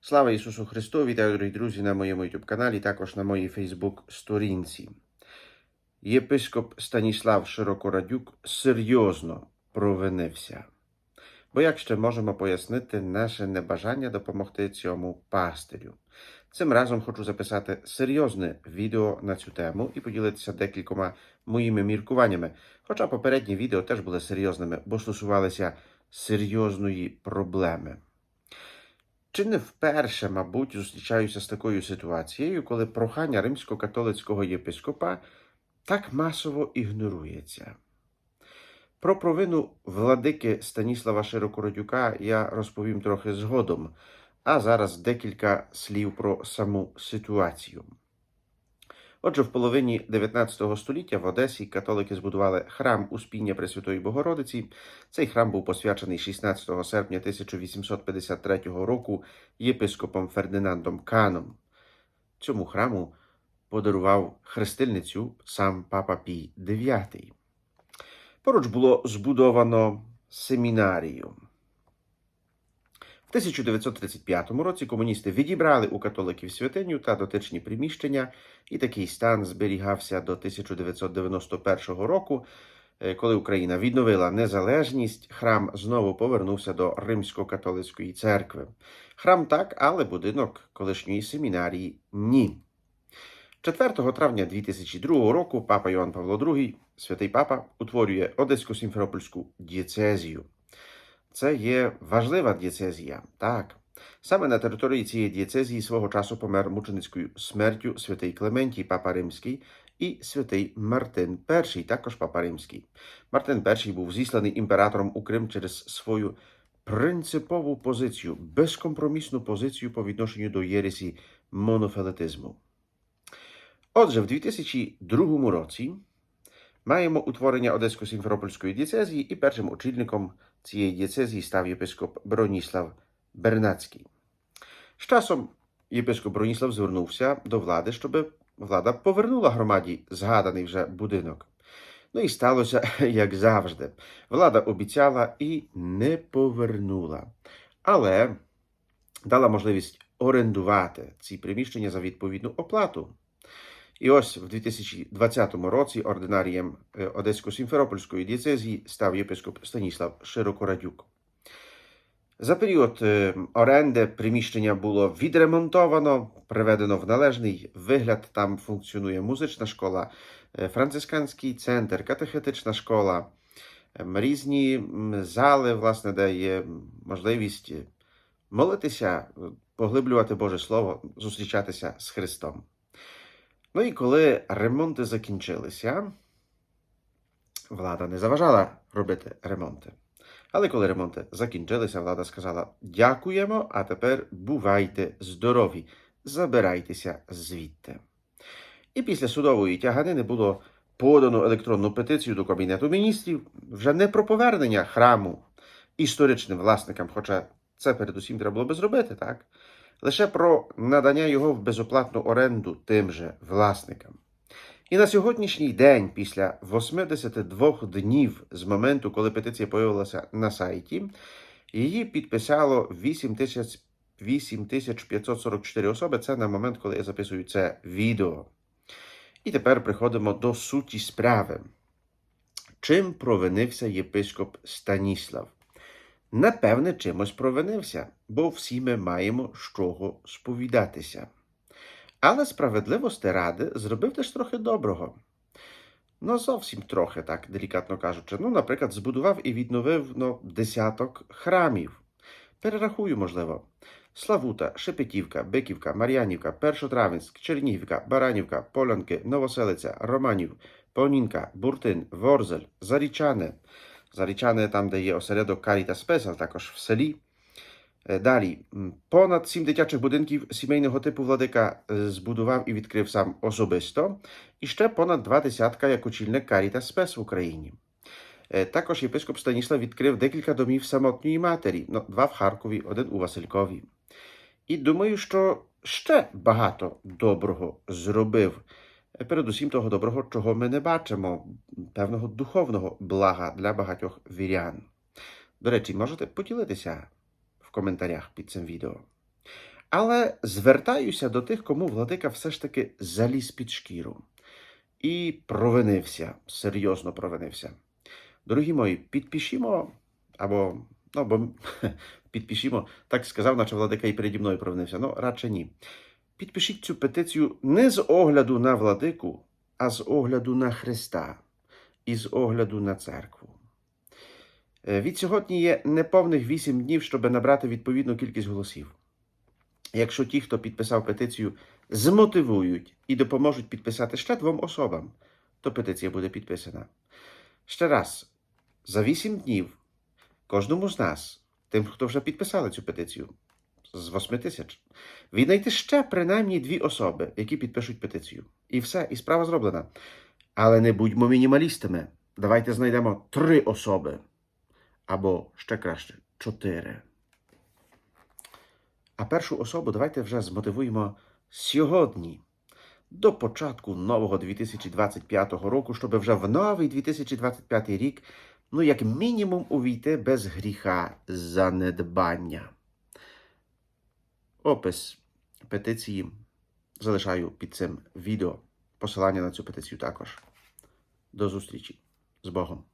Слава Ісусу Христу! Вітаю, дорогі друзі, на моєму YouTube каналі, також на моїй Facebook сторінці. Єпископ Станіслав Широкорадюк серйозно провинився. Бо як ще можемо пояснити наше небажання допомогти цьому пастирю? Цим разом хочу записати серйозне відео на цю тему і поділитися декількома моїми міркуваннями. Хоча попередні відео теж були серйозними, бо стосувалися серйозної проблеми. Чи не вперше, мабуть, зустрічаюся з такою ситуацією, коли прохання римсько-католицького єпископа так масово ігнорується? Про провину владики Станіслава Широкородюка я розповім трохи згодом, а зараз декілька слів про саму ситуацію. Отже, в половині 19 століття в Одесі католики збудували храм Успіння Пресвятої Богородиці. Цей храм був посвячений 16 серпня 1853 року єпископом Фердинандом Каном. Цьому храму подарував хрестильницю сам папа Пій IX. Поруч було збудовано семінарію. В 1935 році комуністи відібрали у католиків святиню та дотичні приміщення, і такий стан зберігався до 1991 року. Е, Коли Україна відновила незалежність, храм знову повернувся до Римсько-католицької церкви. Храм так, але будинок колишньої семінарії ні. 4 травня 2002 року папа Йоанн Павло II, святий папа, утворює Одесько-Сімферопольську дієцезію. Це є важлива дієцезія, так. Саме на території цієї дієцезії свого часу помер мученицькою смертю святий Клементій, папа Римський, і святий Мартин І, також папа Римський. Мартин І був зісланий імператором у Крим через свою принципову позицію, безкомпромісну позицію по відношенню до єресі монофелетизму. Отже, в 2002 році маємо утворення Одесько-Сімферопольської дієцезії, і першим очільником цієї дієцезії став єпископ Броніслав Бернацький. З часом єпископ Броніслав звернувся до влади, щоб влада повернула громаді згаданий вже будинок. Ну і сталося, як завжди. Влада обіцяла і не повернула. Але дала можливість орендувати ці приміщення за відповідну оплату. І ось в 2020 році ординарієм е, Одесько-Сімферопольської дієцезії став єпископ Станіслав Широкорадюк. За період е, оренди приміщення було відремонтовано, приведено в належний вигляд. Там функціонує музична школа, е, францисканський центр, катехетична школа, ем, різні зали, власне, де є можливість молитися, поглиблювати Боже Слово, зустрічатися з Христом. Ну і коли ремонти закінчилися, влада не заважала робити ремонти. Але коли ремонти закінчилися, влада сказала: дякуємо, а тепер бувайте здорові, забирайтеся звідти. І після судової тяганини було подано електронну петицію до Кабінету міністрів вже не про повернення храму історичним власникам, хоча це передусім треба було би зробити, так? Лише про надання його в безоплатну оренду тим же власникам. І на сьогоднішній день, після 82 днів з моменту, коли петиція появилася на сайті, її підписало 8544 особи. Це на момент, коли я записую це відео. І тепер приходимо до суті справи. Чим провинився єпископ Станіслав? Напевне, чимось провинився, бо всі ми маємо з чого сповідатися. Але справедливості ради зробив теж трохи доброго. Ну, зовсім трохи, так делікатно кажучи. Ну, наприклад, збудував і відновив ну, десяток храмів. Перерахую, можливо. Славута, Шепетівка, Биківка, Мар'янівка, Першотравенськ, Чернігівка, Баранівка, Полянки, Новоселиця, Романів, Понінка, Буртин, Ворзель, Зарічане. Там, де є осередок Каріта Спесал, також в селі. Е, Далі, понад сім дитячих будинків сімейного типу владика збудував і відкрив сам особисто, і ще понад два десятка як очільник Каріта Спес в Україні. Також єпископ Станіслав відкрив декілька домів самотньої матері, ну, два в Харкові, один у Василькові. І думаю, що ще багато доброго зробив. Передусім того доброго, чого ми не бачимо, певного духовного блага для багатьох вірян. До речі, можете поділитися в коментарях під цим відео. Але звертаюся до тих, кому владика все ж таки заліз під шкіру і провинився, серйозно провинився. Дорогі мої, підпишімо, або, ну, бо підпишімо, так сказав, наче владика і переді мною провинився. Ну, радше ні. Підпишіть цю петицію не з огляду на владику, а з огляду на Христа і з огляду на церкву. Е, Від сьогодні є неповних 8 днів, щоб набрати відповідну кількість голосів. Якщо ті, хто підписав петицію, змотивують і допоможуть підписати ще двом особам, то петиція буде підписана. Ще раз, за 8 днів кожному з нас, тим, хто вже підписали цю петицію, з 8 тисяч, віднайти ще принаймні дві особи, які підпишуть петицію. І все, і справа зроблена. Але не будьмо мінімалістами. Давайте знайдемо три особи. Або ще краще чотири. А першу особу давайте вже змотивуємо сьогодні, до початку нового 2025 року, щоб вже в новий 2025 рік, ну, як мінімум, увійти без гріха занедбання. Опис петиції залишаю під цим відео. Посилання на цю петицію також. До зустрічі з Богом.